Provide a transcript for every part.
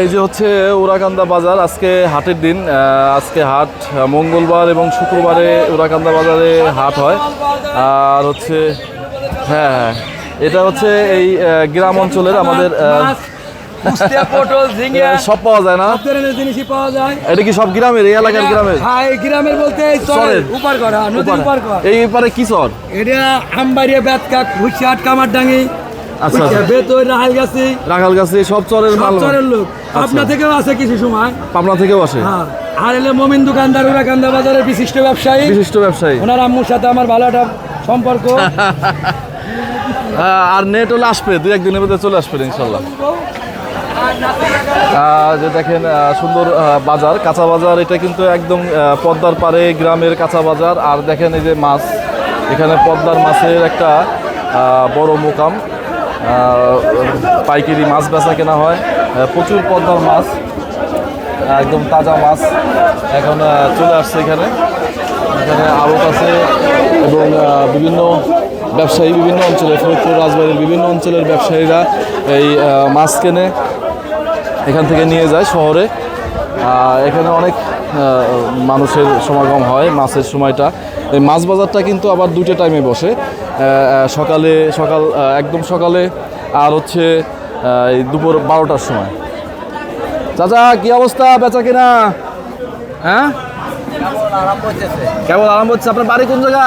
এই যে হচ্ছে উরাকান্দা বাজার আজকে হাটের দিন আজকে হাট মঙ্গলবার এবং শুক্রবারে উরাকান্দা বাজারে হাট হয়। আর হচ্ছে হ্যাঁ হ্যাঁ এটা হচ্ছে এই গ্রাম অঞ্চলের আমাদের সব পাওয়া যায় না? জিনিসই পাওয়া যায়। এটা কি সব গ্রামের এই এলাকার গ্রামের? হ্যাঁ এই গ্রামের বলতে এই চরের চরের। উপার করা নদীর উপার। করা। এই পারে কি চর? এটা আমবাড়িয়া বেতকা হুইশাট কামারডাঙ্গি। আচ্ছা, আচ্ছা। বেতই রাহাল গাছি রাখাল গাছে সব চরের মাল চরের লোক। আপনা থেকেও আছে কিছু সময়। পাবনা থেকেও আসে। হ্যাঁ। আর এলে মমিন দোকানদার উরাকান্দা বাজারের বিশিষ্ট ব্যবসায়ী। বিশিষ্ট ব্যবসায়ী। ওনার আম্মুর সাথে আমার ভালো একটা সম্পর্ক। আহ, আর নেট হলে আসবে দুই একদিনের মধ্যে চলে আসবে ইনশাল্লাহ। যে দেখেন সুন্দর বাজার কাঁচা বাজার এটা কিন্তু একদম পদ্মার পাড়ে গ্রামের কাঁচা বাজার। আর দেখেন এই যে মাছ এখানে পদ্মার মাছের একটা বড় মোকাম। পাইকারি মাছ বেচা কেনা হয়। প্রচুর পদ্মার মাছ, একদম তাজা মাছ এখন চলে আসছে এখানে। এখানে আড়ত আছে এবং বিভিন্ন ব্যবসায়ী বিভিন্ন অঞ্চলে ফরিদপুর, রাজবাড়ির বিভিন্ন অঞ্চলের ব্যবসায়ীরা এই মাছ কেনে এখান থেকে নিয়ে যায় শহরে। এখানে অনেক মানুষের সমাগম হয় মাছের সময়টা। এই মাছ বাজারটা কিন্তু আবার দুটো টাইমে বসে। সকালে, সকাল একদম সকালে আর হচ্ছে দুপুর বারোটার সময়। চাচা, কি অবস্থা? বেচা কিনা? হ্যাঁ? কেমন আরাম হচ্ছে। আপনার বাড়ি কোন জায়গা?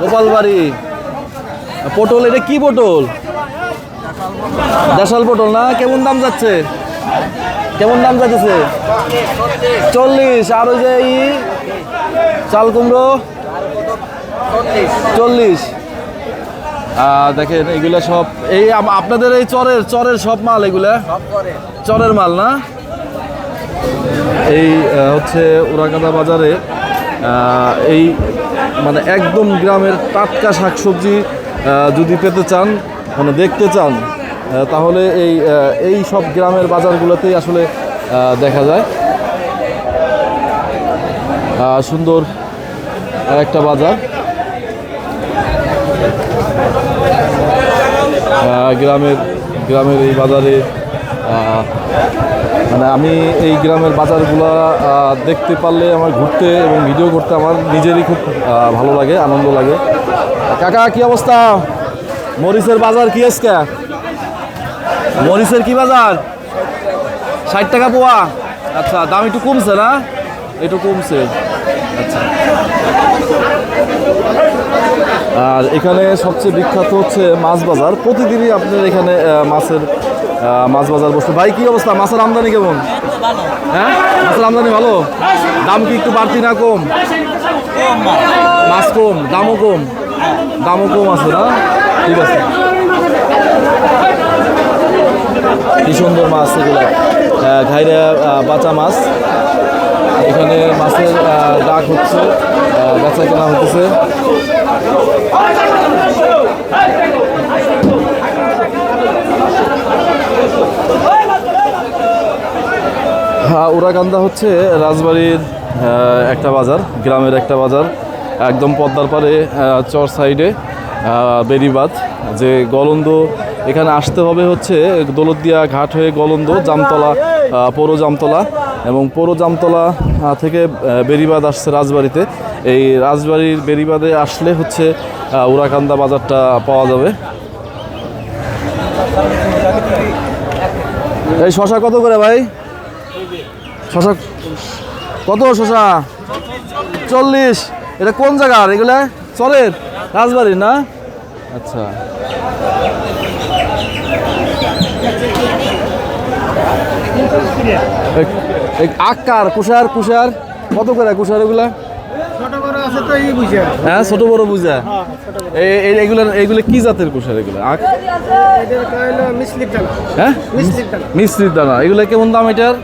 গোপাল বাড়ি পটল, এটা কি পটল? দেশাল পটল না? কেমন দাম যাচ্ছে? কেমন দাম যাচ্ছে? চল্লিশ। আর ওই যে চাল কুমড়ো? চল্লিশ। দেখেন এগুলা সব এই আপনাদের এই চরের চরের সব মাল এগুলা? চরের। মাল না? এই হচ্ছে উরাকান্দা বাজারে এই মানে একদম গ্রামের টাটকা শাকসবজি যদি পেতে চান মানে দেখতে চান তাহলে এই এই সব গ্রামের বাজারগুলোতেই আসলে দেখা যায়। সুন্দর একটা বাজার। গ্রামের গ্রামের এই বাজারে মানে আমি এই গ্রামের বাজারগুলো দেখতে পারলে আমার ঘুরতে এবং ভিডিও করতে আমার নিজেরই খুব ভালো লাগে, আনন্দ লাগে। কাকা, কি অবস্থা? মরিচের বাজার কি আজকে? মরিচের কি বাজার? ষাট টাকা পোয়া। আচ্ছা দাম একটু কমছে না? একটু কমছে। আর এখানে সবচেয়ে বিখ্যাত হচ্ছে মাছ বাজার। প্রতিদিনই আপনার এখানে মাছের মাছ বাজার বসে। ভাই, কি অবস্থা? মাছের আমদানি কেমন? হ্যাঁ? মাছের আমদানি ভালো? দাম কি একটু বাড়তি না কম? মাছ কম, দামও কম। দামও কম আছে না? ঠিক আছে। কি সুন্দর মাছ এগুলো। ঘাইরা বাঁচা মাছ। এখানে মাছের ডাক হচ্ছে বেচা কেনা হতেছে উরাকান্দা হচ্ছে রাজবাড়ির একটা বাজার গ্রামের একটা বাজার একদম পদ্মার আহ, চর সাইডে বেরিবাদ যে গলন্দ এখানে আসতে হবে হচ্ছে দৌলতদিয়া ঘাট হয়ে গলন্দ জামতলা পৌর জামতলা এবং পৌর জামতলা থেকে বেরিবাদ আসছে রাজবাড়িতে। এই রাজবাড়ির বেরিবাদে আসলে হচ্ছে উরাকান্দা বাজারটা পাওয়া যাবে। এই শশা কত করে ভাই? শশা কত শশা? চল্লিশ। এটা কোন জায়গার এগুলা চরের? রাজবাড়ির না? আচ্ছা। আকার কুষার কুষার কত করে কুষার এগুলা? হ্যাঁ ছোট বড় বুঝা। এই- এগুলো কি জাতের কুষার এগুলো? আখ হ্যাঁ? মিসলিক দানা। এগুলো কেমন দাম এটার?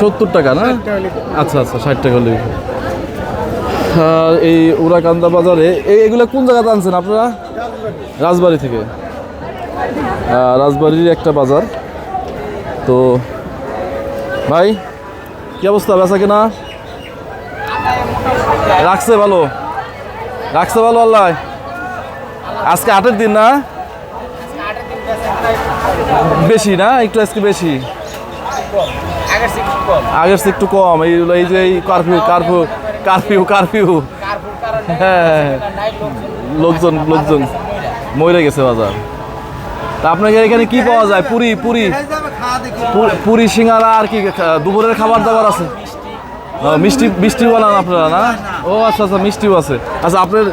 সত্তর টাকা। না? আচ্ছা আচ্ছা ষাট টাকা হলে আর এই উড়াকান্দা বাজারে এই এগুলো কোন জায়গাতে আনছেন আপনারা? রাজবাড়ি থেকে। আহ, রাজবাড়ির একটা বাজার। তো ভাই কি অবস্থা? বেচা কেনা? রাখছে ভালো। রাখছে ভালো আল্লাহ। আজকে আটের দিন না? বেশি না? একটু আজকে বেশি। আগের চেয়ে একটু কম। এই এই যে এই কারফিউ কারফিউ কারফিউ কারফিউ হ্যাঁ লোকজন লোকজন। মরে গেছে বাজার। তা আপনাকে এখানে কি পাওয়া যায়? পুরি পুরি। পুরি সিঙ্গারা আর কি দুপুরের খাবার দাবার আছে? মিষ্টি মিষ্টি বানান আপনারা, না? ও আচ্ছা আচ্ছা মিষ্টিও আছে। আচ্ছা আপনার,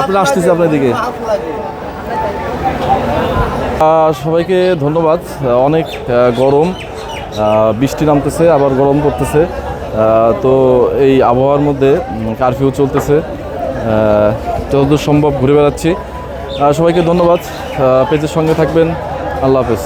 আপনারা আসতেছে আপনার দিকে। সবাইকে ধন্যবাদ। অনেক গরম। বৃষ্টি নামতেছে, আবার গরম পড়তেছে। তো এই আবহাওয়ার মধ্যে কারফিউ চলতেছে। যতদূর সম্ভব ঘুরে বেড়াচ্ছি। সবাইকে ধন্যবাদ। পেজের সঙ্গে থাকবেন। আল্লাহ হাফেজ।